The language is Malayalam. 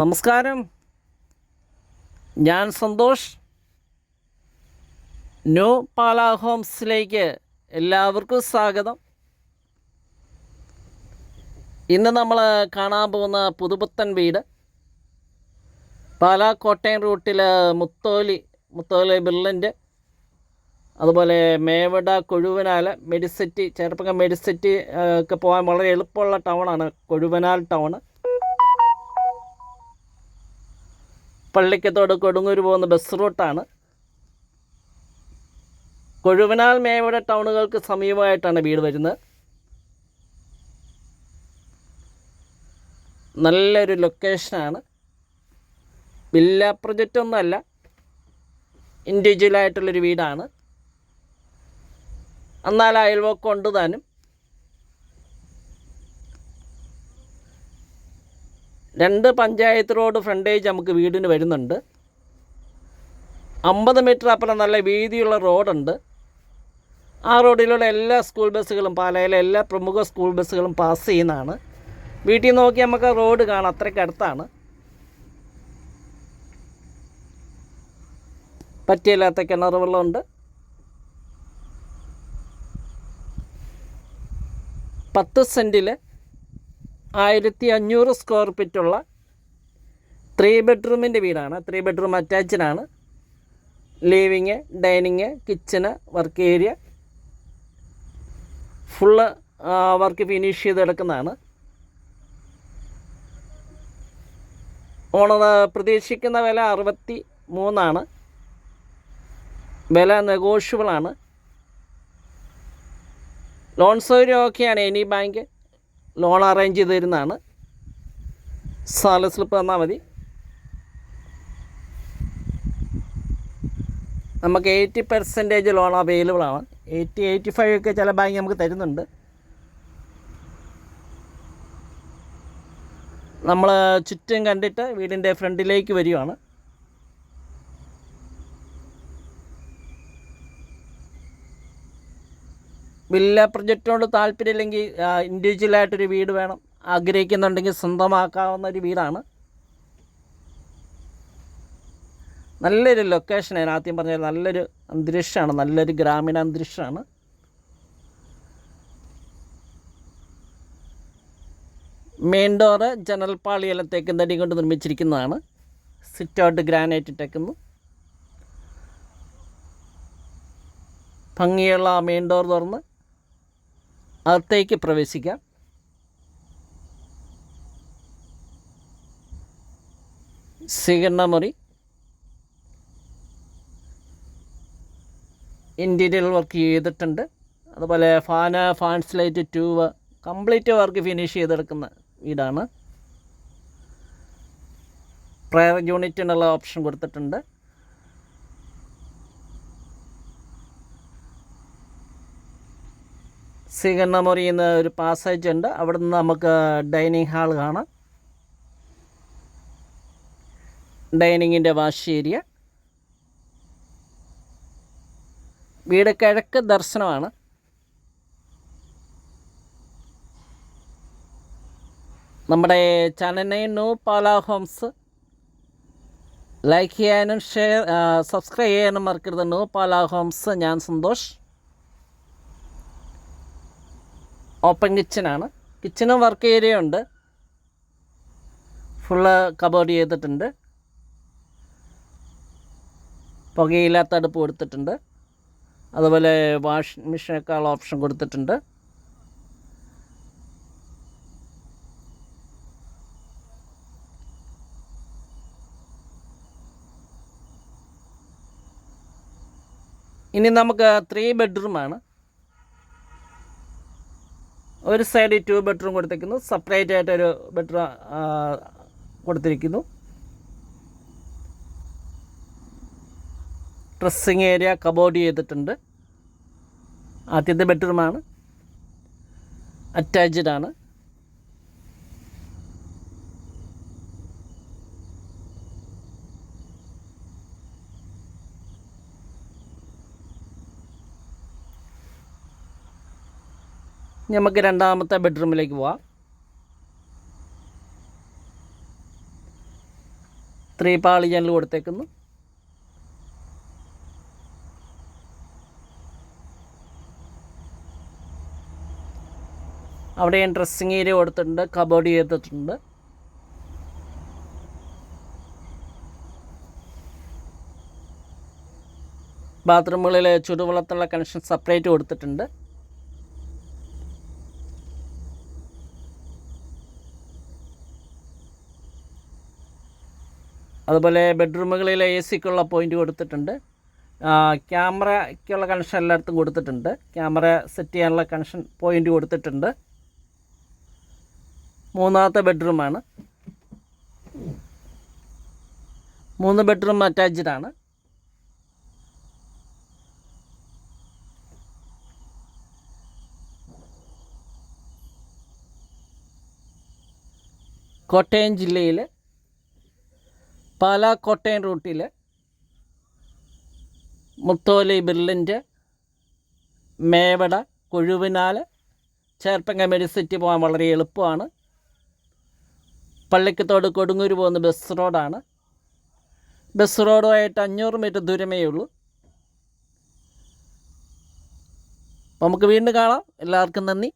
നമസ്കാരം. ഞാൻ സന്തോഷ്. ന്യൂ പാല ഹോംസിലേക്ക് എല്ലാവർക്കും സ്വാഗതം. ഇന്ന് നമ്മൾ കാണാൻ പോകുന്ന പുതുപുത്തൻ വീട്. പാലാ കോട്ടയം റൂട്ടിൽ മുത്തോലി മുത്തോലി ബിർലന്റ് അതുപോലെ മേവട കൊഴുവനാൽ മെഡിസിറ്റി ചേർപ്പക്കം മെഡിസിറ്റി ഒക്കെ പോകാൻ വളരെ എളുപ്പമുള്ള ടൗണാണ് കൊഴുവനാൽ ടൗണ്. പള്ളിക്കത്തോട് കൊടുങ്ങൂർ പോകുന്ന ബസ് റൂട്ടാണ്. കൊഴുവനാൽ മേവട ടൗണുകൾക്ക് സമീപമായിട്ടാണ് വീട് വരുന്നത്. നല്ലൊരു ലൊക്കേഷനാണ്. വില്ല പ്രൊജക്റ്റ് ഒന്നുമല്ല ഇൻഡിവിജ്വലായിട്ടുള്ളൊരു വീടാണ്. എന്നാൽ അയൽവക്കം ഉണ്ട് താനും രണ്ട് പഞ്ചായത്ത് റോഡ് ഫ്രണ്ടേജ് നമുക്ക് വീടിന് വരുന്നുണ്ട്. അമ്പത് മീറ്റർ അപ്പുറം നല്ല വീതിയുള്ള റോഡുണ്ട്. ആ റോഡിലുള്ള എല്ലാ സ്കൂൾ ബസ്സുകളും പാലയിലെ എല്ലാ പ്രമുഖ സ്കൂൾ ബസ്സുകളും പാസ് ചെയ്യുന്നതാണ്. വീട്ടിൽ നോക്കി നമുക്ക് റോഡ് കാണാം അത്രയ്ക്ക് അടുത്താണ്. പറ്റിയില്ലാത്ത കിണർ വെള്ളമുണ്ട്. പത്ത് സെന്റിൽ ആയിരത്തി അഞ്ഞൂറ് സ്ക്വയർ ഫീറ്റുള്ള ത്രീ ബെഡ്റൂമിന്റെ വീടാണ്. Three bedroom അറ്റാച്ച്ഡാണ് living dining kitchen work area full work finish ചെയ്ത് കിടക്കുന്നതാണ് ഓണർ പ്രതീക്ഷിക്കുന്ന വില അറുപത്തി മൂന്നാണ് വില നെഗോഷ്യബിളാണ് ലോൺ സൗകര്യം ഓക്കെയാണ് എനി ബാങ്ക് ലോൺ അറേഞ്ച് ചെയ്ത് തരുന്നതാണ്. സാല സ്ലിപ്പ് തന്നാൽ മതി. നമുക്ക് എയ്റ്റി പെർസെന്റേജ് ലോൺ അവൈലബിൾ ആണ്. എയ്റ്റി എയ്റ്റി ഫൈവ് ഒക്കെ ചില ബാങ്ക് നമുക്ക് തരുന്നുണ്ട്. നമ്മൾ ചുറ്റും കണ്ടിട്ട് വീടിന്റെ ഫ്രണ്ടിലേക്ക് വരികയാണ്. വില്ല പ്രൊജക്റ്റിനോട് താല്പര്യമില്ലെങ്കിൽ ഇൻഡിവിജ്വലായിട്ടൊരു വീട് വേണം. ആഗ്രഹിക്കുന്നുണ്ടെങ്കിൽ സ്വന്തമാക്കാവുന്ന ഒരു വീടാണ്. നല്ലൊരു ലൊക്കേഷൻ ഞാൻ ആദ്യം പറഞ്ഞത് നല്ലൊരു അന്തരീക്ഷമാണ്. നല്ലൊരു ഗ്രാമീണ അന്തരീക്ഷമാണ്. മെയിൻ ഡോറ് ജനൽ പാളിയെല്ലാം തേക്കും തടി കൊണ്ട് നിർമ്മിച്ചിരിക്കുന്നതാണ്. സിറ്റ് ഔട്ട് ഗ്രാനൈറ്റ് ഇട്ടേക്കുന്നു. ഭംഗിയുള്ള മെയിൻ ഡോർ തുറന്ന് അകത്തേക്ക് പ്രവേശിക്കാം. സ്വീകരണ മുറി. ഇന്റീരിയൽ വർക്ക് ചെയ്തിട്ടുണ്ട്. അതുപോലെ fan fans light tube complete work finish ചെയ്തെടുക്കുന്ന വീടാണ്. പ്രയർ യൂണിറ്റിനുള്ള ഓപ്ഷൻ കൊടുത്തിട്ടുണ്ട്. സ്വീകരണ മുറി എന്ന ഒരു പാസേജ് ഉണ്ട്. അവിടെ നിന്ന് നമുക്ക് ഡൈനിങ് ഹാൾ കാണാം. ഡൈനിങ്ങിന്റെ വാഷ് ഏരിയ വീട് കിഴക്ക് ദർശനമാണ്. നമ്മുടെ ചാനലിനെ നോ പാല ഹോംസ്. ലൈക്ക് ചെയ്യാനും ഷെയർ സബ്സ്ക്രൈബ് ചെയ്യാനും മറക്കരുത്. No Pala homes. ഞാൻ സന്തോഷ്. ഓപ്പൺ കിച്ചനാണ്. കിച്ചനും വർക്ക് ഏരിയ ഉണ്ട് ഫുള്ള് കബോർഡ് ചെയ്തിട്ടുണ്ട്. പുകയില്ലാത്ത അടുപ്പ് കൊടുത്തിട്ടുണ്ട്. അതുപോലെ വാഷിംഗ് മെഷീനേക്കാൾ ഓപ്ഷൻ കൊടുത്തിട്ടുണ്ട്. ഇനി നമുക്ക് ത്രീ ബെഡ്റൂമാണ് ഒരു സൈഡ് ടു ബെഡ്റൂം കൊടുത്തിരിക്കുന്നു സെപ്പറേറ്റ് ആയിട്ട് ഒരു ബെഡ്റൂം കൊടുത്തിരിക്കുന്നു. ഡ്രസ്സിങ് ഏരിയ കബോർഡ് ചെയ്തിട്ടുണ്ട്. ആദ്യത്തെ ബെഡ്റൂമാണ് അറ്റാച്ച്ഡ് ആണ്. നമുക്ക് രണ്ടാമത്തെ ബെഡ്റൂമിലേക്ക് പോവാം. ത്രീ പാളി ജനൽ കൊടുത്തേക്കുന്നു. അവിടെ ഞാൻ ഡ്രസ്സിങ് ഏരിയ കൊടുത്തിട്ടുണ്ട് കബോർഡ് ചെയ്തിട്ടുണ്ട് ബാത്റൂമുകളിൽ ചുടുവെള്ളത്തിലുള്ള കണക്ഷൻ സെപ്പറേറ്റ് കൊടുത്തിട്ടുണ്ട്. അതുപോലെ ബെഡ്റൂമുകളിൽ എ സിക്കുള്ള പോയിന്റ് കൊടുത്തിട്ടുണ്ട്. ക്യാമറയ്ക്കുള്ള കണക്ഷൻ എല്ലായിടത്തും കൊടുത്തിട്ടുണ്ട്. ക്യാമറ സെറ്റ് ചെയ്യാനുള്ള കണക്ഷൻ പോയിന്റ് കൊടുത്തിട്ടുണ്ട്. മൂന്നാമത്തെ ബെഡ്റൂമാണ്. മൂന്ന് ബെഡ്റൂം അറ്റാച്ച്ഡ് ആണ്. കോട്ടയം ജില്ലയിൽ പാലാ കോട്ടയം റൂട്ടിൽ മുത്തോലി ബിർലിന്റെ മേവട കൊഴുവിനാൽ ചേർപ്പങ്ങ മെഡിസിറ്റി പോകാൻ വളരെ എളുപ്പമാണ്. പള്ളിക്കത്തോട് കൊടുങ്ങൂർ പോകുന്ന ബസ് റോഡാണ്. ബസ് റോഡുമായിട്ട് അഞ്ഞൂറ് മീറ്റർ ദൂരമേ ഉള്ളൂ. നമുക്ക് വീണ്ടും കാണാം. എല്ലാവർക്കും നന്ദി.